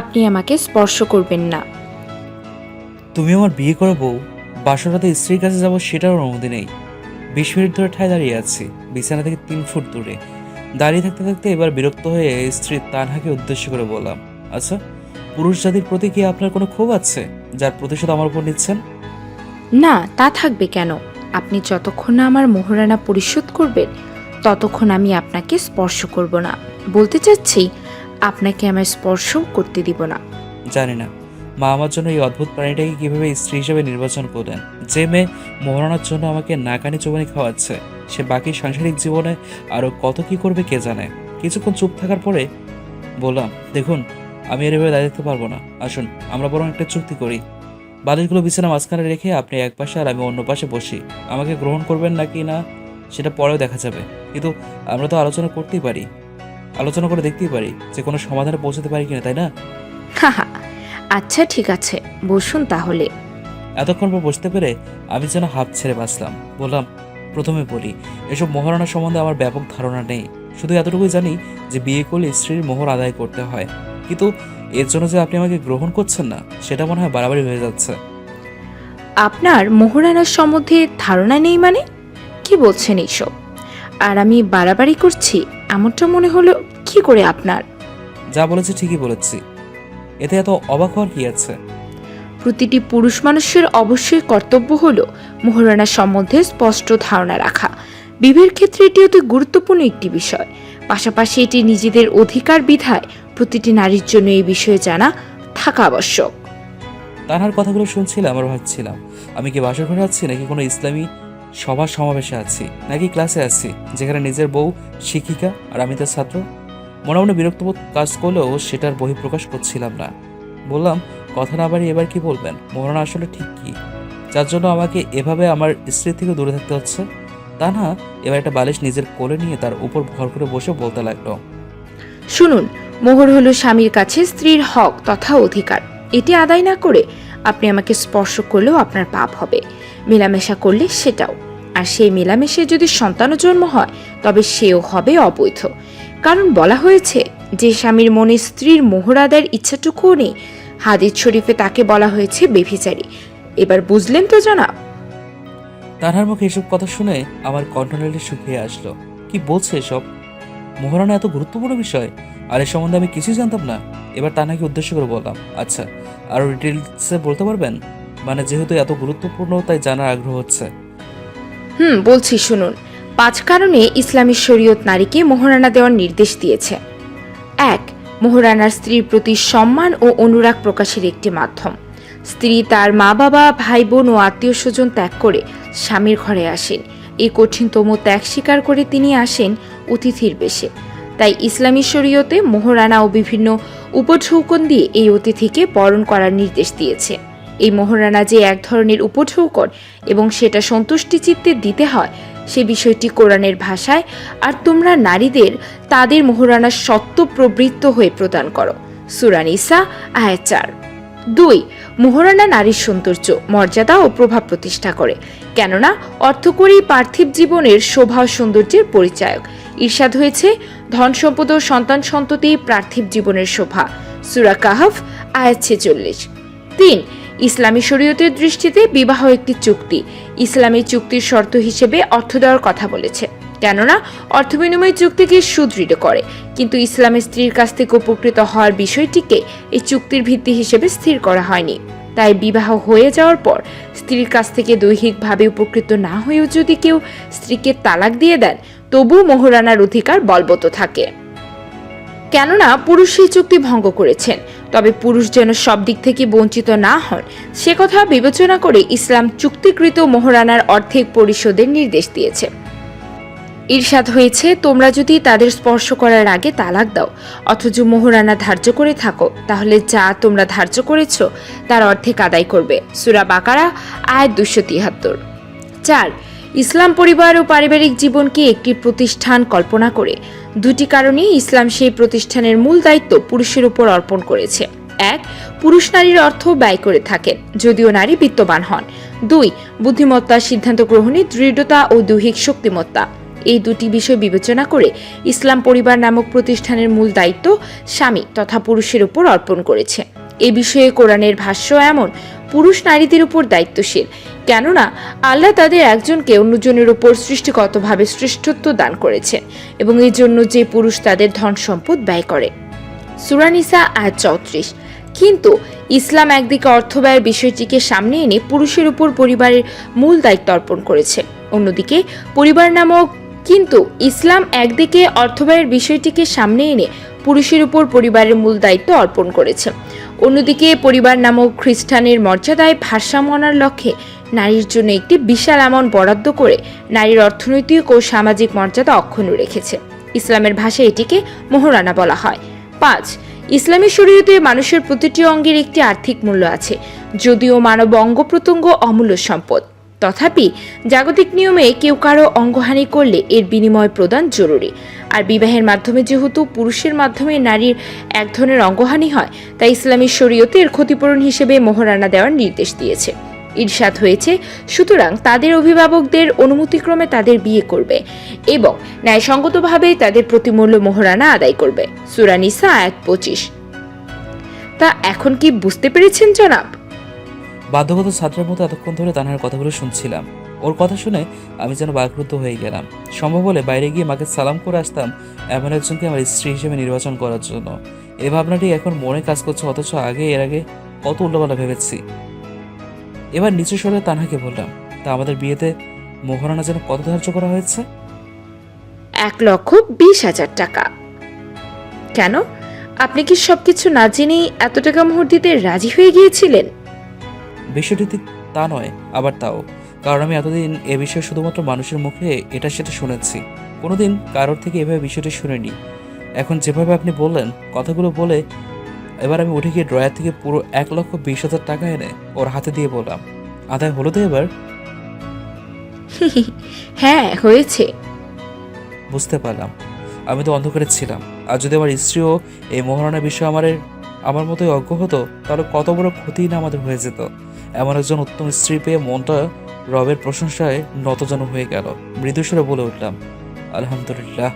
আপনি আমাকে স্পর্শ করবেন না। তুমি আমার বিয়ে করো বউ বাসরাতে স্ত্রীর কাছে যাব সেটার অনুমতি নেই। বিশ মিনিট ধরে ঠায় দাঁড়িয়ে আছি বিছানা থেকে তিন ফুট দূরে। দাঁড়িয়ে থাকতে থাকতে এবার বিরক্ত হয়ে স্ত্রী তানহাকে উদ্দেশ্য করে বললাম আচ্ছা পুরুষ জাতির প্রতি কি আপনার কোনো ক্ষোভ আছে যার প্রতিশোধ আমার উপর নিচ্ছেন? না তা থাকবে কেন? আপনি যতক্ষণ না আমার মোহরানা পরিশোধ করবেন ততক্ষণ আমি আপনাকে স্পর্শ করব না। বলতে চাচ্ছি আপনাকে আমার স্পর্শ করতে দিব না। জানি না। মা আমার জন্য এই অদ্ভুত প্রাণীটাকে কীভাবে স্ত্রী হিসেবে নির্বাচন করলেন? যে মেয়ে মোহরানার জন্য আমাকে নাকানি চোবানি খাওয়াচ্ছে, সে বাকি সাংসারিক জীবনে আরও কত কি করবে কে জানে? কিছুক্ষণ চুপ থাকার পরে বললাম, দেখুন, আমি এর এভাবে দাঁড়িয়ে পারব না। আসুন, আমরা বরং একটা চুক্তি করি। বালিশগুলো বিছানা মাঝখানে রেখে আপনি এক পাশে আর আমি অন্য পাশে বসি। আমাকে গ্রহণ করবেন নাকি না, সেটা পরেও দেখা যাবে। কিন্তু আমরা তো আলোচনা করতেই পারি। আলোচনা করে দেখতেই পারি যে কোনো সমাধানে পৌঁছাতে পারি কিনা তাই না? আচ্ছা ঠিক আছে। বসুন তাহলে। এতক্ষণ পর বসতে পেরে আমি যেন হাফ ছেড়ে বাঁচলাম। বললাম প্রথমে বলি এসব মহারণা সম্বন্ধে আমার ব্যাপক ধারণা নেই। শুধু এতটুকুই জানি যে বিয়ে করলে স্ত্রীর মোহর আদায় করতে হয়। কিন্তু এর জন্য যে আপনি আমাকে গ্রহণ করছেন না সেটা মনে হয় বাড়াবাড়ি হয়ে যাচ্ছে। আপনার মোহরানার সম্বন্ধে ধারণা নেই মানে? কি বলছেন এইসব? আর আমি বাড়াবাড়ি করছি? এমনটা মনে হলো কি করে আপনার? যা বলেছি ঠিকই বলেছি। এতে এত অবাক হওয়ার কি আছে? প্রতিটি পুরুষ মানুষের অবশ্যই কর্তব্য হলো মোহরানা সম্বন্ধে স্পষ্ট ধারণা রাখা। বিবাহের ক্ষেত্রে এটি অতি গুরুত্বপূর্ণ একটি বিষয়। পাশাপাশি এটি নিজেদের অধিকার বিধায় প্রতিটি নারীর জন্য এই বিষয়ে জানা থাকা আবশ্যক। তানহার কথাগুলো শুনছিলাম আর ভাবছিলাম আমি কি বাসর ঘরে আছি নাকি কোনো ইসলামী সভা সমাবেশে আছি। নাকি ক্লাসে আছি? যেখানে নিজের বউ, শিক্ষিকা আর আমি তার ছাত্র। মনে মনে বিরক্তবোধ কাজ করলেও সেটার বহিঃপ্রকাশ করছিলাম না। বললাম, কথা না বাড়ি এবার কি বলবেন? মোহনা আসলে ঠিক কি? যার জন্য আমাকে এভাবে আমার স্ত্রী থেকে দূরে থাকতে হচ্ছে। তা না, এবার একটা বালিশ নিজের কোলে নিয়ে তার উপর ভর করে বসে বলতে লাগল। শুনুন, মোহর হলো স্বামীর কাছে স্ত্রীর হক তথা অধিকার। এটি আদায় না করে আপনি আমাকে স্পর্শ করলেও আপনার পাপ হবে। মেলামেশা করলে সেটাও। আর সেই মেলামেশে যদি সন্তানও জন্ম হয়, তবে সেও হবে অবৈধ। কারণ বলা হয়েছে, যে স্বামীর মনে স্ত্রীর মোহরাদার ইচ্ছাটুকুও নেই। হাদিস শরীফে তাকে বলা হয়েছে বেভিচারী। এবার বুঝলেন তো জানা তানহার মুখে এসব কথা শুনে আমার কণ্ঠনালী শুকিয়ে আসলো। কি বলছে এসব? মোহরানা এত গুরুত্বপূর্ণ বিষয়? আর এ সম্বন্ধে আমি কিছুই জানতাম না। এবার তানাকে উদ্দেশ্য করে বললাম আচ্ছা আরও ডিটেলসে বলতে পারবেন? মানে যেহেতু এত গুরুত্বপূর্ণ, তাই জানার আগ্রহ হচ্ছে। হুম, বলছি, শুনুন। পাঁচ কারণে ইসলামী শরীয়ত নারীকে মোহরানা দেওয়ার নির্দেশ দিয়েছে। এক, মোহরানার স্ত্রীর প্রতি সম্মান ও অনুরাগ প্রকাশের একটি মাধ্যম। স্ত্রী তার মা বাবা, ভাই বোন ও আত্মীয় স্বজন ত্যাগ করে স্বামীর ঘরে আসেন। এই কঠিনতম ত্যাগ স্বীকার করে তিনি আসেন অতিথির বেশে। তাই ইসলামী শরীয়তে মোহরানা ও বিভিন্ন উপঢৌকন দিয়ে এই অতিথিকে বরণ করার নির্দেশ দিয়েছে। এই মোহরানা যে এক ধরনের উপঢৌকন এবং সেটা সন্তুষ্টি চিত্তে দিতে হয়, সে বিষয়টি কোরআনের ভাষায়, আর তোমরা নারীদের তাদের মোহরানা সত্য প্রবৃত্ত হয়ে প্রদান করো। সুরানিসা আয়াত চার। দুই, মোহরানা নারীর সৌন্দর্য, মর্যাদা ও প্রভাব প্রতিষ্ঠা করে, কেননা অর্থকরী পার্থিব জীবনের শোভা ও সৌন্দর্যের পরিচায়ক। ঈর্ষাদ হয়েছে, ধন সম্পদ ও সন্তান সন্ততি পার্থিব জীবনের শোভা। সুরা কাহাফ, আয়াত ছেচল্লিশ। তিন ইসলামী শরীয়তের দৃষ্টিতে বিবাহ একটি চুক্তি। ইসলামী চুক্তির শর্ত হিসেবে অর্থ দেওয়ার কথা বলেছে। কেননা, অর্থ বিনিময় চুক্তিকে সুদৃঢ় করে। কিন্তু ইসলামের স্ত্রীর কাছ থেকে উপকৃত হওয়ার বিষয়টিকে এই চুক্তির ভিত্তি হিসেবে স্থির করা হয়নি। তাই বিবাহ হয়ে যাওয়ার পর স্ত্রীর কাছ থেকে দৈহিকভাবে উপকৃত না হয়েও যদি কেউ স্ত্রীকে তালাক দিয়ে দেন, তবু মোহরানার অধিকার বলবৎ থাকে। কেননা, পুরুষ সেই চুক্তি ভঙ্গ করেছেন। তবে পুরুষ যেন সব দিক থেকে বঞ্চিত না হন, সে কথা বিবেচনা করে ইসলাম চুক্তিকৃত মোহরানার অর্ধেক পরিশোধের নির্দেশ দিয়েছে। ঈর্ষাদ হয়েছে, তোমরা যদি তাদের স্পর্শ করার আগে তালাক দাও, অথচ মোহরানা ধার্য করে থাকো, তাহলে যা তোমরা ধার্য করেছ, তার অর্ধেক আদায় করবে। সুরা বাকারা আয় দুশো তিয়াত্তর চার ইসলাম পরিবার ও পারিবারিক জীবনকে একটি প্রতিষ্ঠান কল্পনা করে। দুটি কারণে ইসলাম সেই প্রতিষ্ঠানের মূল দায়িত্ব পুরুষের উপর অর্পণ করেছে। এক, পুরুষ নারীর অর্থ ব্যয় করে থাকেন যদিও নারী বিত্তবান হন। দুই, বুদ্ধিমত্তা সিদ্ধান্ত গ্রহণে দৃঢ়তা ও দৈহিক শক্তিমত্তা। এই দুটি বিষয় বিবেচনা করে ইসলাম পরিবার নামক প্রতিষ্ঠানের মূল দায়িত্ব স্বামী তথা পুরুষের উপর অর্পণ করেছে। এ বিষয়ে কোরআনের ভাষ্য এমন পুরুষ নারীদের উপর দায়িত্বশীল। কেননা, আল্লাহ তাদের একজনকে অন্যজনের উপর সৃষ্টিগতভাবে শ্রেষ্ঠত্ব দান করেছেন এবং এই জন্য যে পুরুষ তাদের ধন সম্পদ ব্যয় করে। সুরানিসা আয়াত চৌত্রিশ। কিন্তু ইসলাম একদিকে অর্থ ব্যয়ের বিষয়টিকে সামনে এনে পুরুষের উপর পরিবারের মূল দায়িত্ব অর্পণ করেছে। অন্যদিকে, পরিবার নামক কিন্তু ইসলাম একদিকে অর্থ ব্যয়ের বিষয়টিকে সামনে এনে পুরুষের উপর পরিবারের মূল দায়িত্ব অর্পণ করেছে। অন্যদিকে পরিবার নামক খ্রিস্টানের মর্যাদায় ভারসাম্য আনার লক্ষ্যে নারীর জন্য একটি বিশাল আমন বরাদ্দ করে নারীর অর্থনৈতিক ও সামাজিক মর্যাদা অক্ষুণ্ণ রেখেছে। ইসলামের ভাষায় এটিকে মোহরানা বলা হয়। পাঁচ, ইসলামী শরীয়তে মানুষের প্রতিটি অঙ্গের একটি আর্থিক মূল্য আছে, যদিও মানব অঙ্গ প্রত্যঙ্গ অমূল্য সম্পদ। তথাপি জাগতিক নিয়মে কেউ কারও অঙ্গহানি করলে এর বিনিময় প্রদান জরুরি। আর বিবাহের মাধ্যমে যেহেতু পুরুষের মাধ্যমে নারীর এক ধরনের অঙ্গহানি হয়, তাই ইসলামী শরীয়তে এর ক্ষতিপূরণ হিসেবে মোহরানা দেওয়ার নির্দেশ দিয়েছে। ঈর্ষাদ হয়েছে, সুতরাং তাদের অভিভাবকদের অনুমতিক্রমে তাদের বিয়ে করবে এবং ন্যায়সঙ্গতভাবে তাদের প্রতিমূল্য মোহরানা আদায় করবে। সুরানিসা এক পঁচিশ। তা এখন কি বুঝতে পেরেছেন, জনাব? বাধ্যগত ছাত্রের মতো এতক্ষণ ধরে তানহার কথাগুলো শুনছিলাম। ওর কথা শুনে আমি যেন বাকরুদ্ধ হয়ে গেলাম। সম্ভব হলে বাইরে গিয়ে মাকে সালাম করে আসতাম এমন একজনকে আমার স্ত্রী হিসেবে নির্বাচন করার জন্য। এই ভাবনাটি এখন মনে কাজ করছে, অথচ আগে এর আগে কত উল্টোপাল্টা ভেবেছি। এবার নিচু স্বরে তানহাকে বললাম, তা আমাদের বিয়েতে মোহরানা যেন কত ধার্য করা হয়েছে? এক লক্ষ বিশ হাজার টাকা। কেন? আপনি কি সবকিছু না জেনেই এত টাকা মোহর দিতে রাজি হয়ে গিয়েছিলেন? বিষয়টি তা নয় আবার তাও। কারণ আমি এতদিন এ বিষয়ে শুধুমাত্র মানুষের মুখে এটা সেটা শুনেছি। কোনোদিন কারোর থেকে এভাবে বিষয়টি শুনিনি। এখন যেভাবে আপনি বললেন কথাগুলো বলে এবার আমি উঠে গিয়ে ড্রয়ার থেকে পুরো এক লক্ষ বিশ হাজার টাকা এনে ওর হাতে দিয়ে বললাম আদায় হলো তো এবার? হ্যাঁ হয়েছে। বুঝতে পারলাম। আমি তো অন্ধকারে ছিলাম। আর যদি আমার স্ত্রীও এই মহারণার বিষয়ে আমার আমার মতোই অজ্ঞ হতো তাহলে কত বড় ক্ষতি না আমাদের হয়ে যেত। এমন একজন উত্তম স্ত্রী পেয়ে মনটা রবের প্রশংসায় নতজন হয়ে গেল। মৃদুস্বরে বলে উঠলাম, আলহামদুলিল্লাহ।